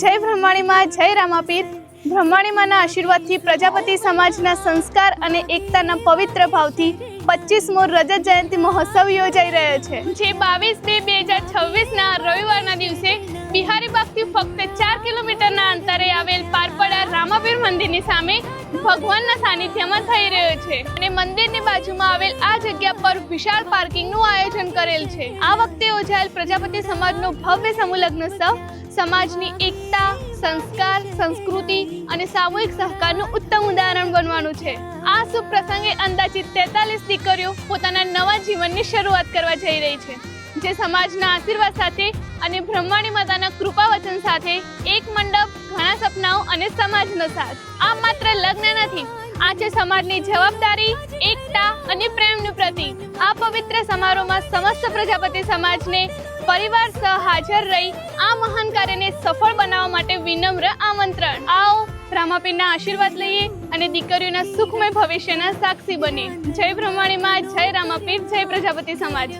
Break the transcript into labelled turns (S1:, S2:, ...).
S1: જય બ્રહ્માણીમાં, જય રામાપીર. બ્રહ્માણીમાના આશીર્વાદથી પ્રજાપતિ સમાજના સંસ્કાર અને એકતાના પવિત્ર ભાવથી પચીસમો રજત જયંતિ મહોત્સવ યોજાઈ રહ્યો છે. જે બાવીસ બે બે હજાર છવ્વીસના રવિવારના દિવસે બિહારી બાગથી ફક્ત ચાર કિલોમીટરના અંતરે આવેલ પારપડા રામાપીર મંદિરની સામે ભગવાનના સાનિધ્યમાં થઈ રહ્યો છે અને મંદિરની બાજુમાં આવેલ આ જગ્યા પર વિશાળ પાર્કિંગનું આયોજન કરેલ છે. આ વખતે યોજાયેલ પ્રજાપતિ સમાજનો ભવ્ય સમૂહ લગ્નોત્સવ સમાજની એકતા, સંસ્કાર, સંસ્કૃતિ અને સામૂહિક સહકારનું ઉત્તમ ઉદાહરણ બનવાનું છે. આ શુભ પ્રસંગે અંદાજિત તેતાલીસ દીકરીઓ પોતાના નવા જીવનની શરૂઆત કરવા જઈ રહી છે, જે સમાજના આશીર્વાદ સાથે અને બ્રહ્માણી માતાના કૃપા વચન સાથે એક મંડપ, ઘણા સપનાઓ અને સમાજનો સાથ. આ માત્ર લગ્ન નથી આજે સમાજની જવાબદારી, એકતા અને પ્રેમનું પ્રતિક. આ પવિત્ર સમારોહમાં સમસ્ત પ્રજાપતિ સમાજને પરિવાર સહ હાજર રહી આ મહાન કાર્યને સફળ બનાવવા માટે વિનમ્ર આમંત્રણ. આવો, રામાપીરના આશીર્વાદ લઈએ અને દીકરીઓના સુખમય ભવિષ્યના સાક્ષી બને જય બ્રહ્માણીમાં, જય રામાપીર, જય પ્રજાપતિ સમાજ.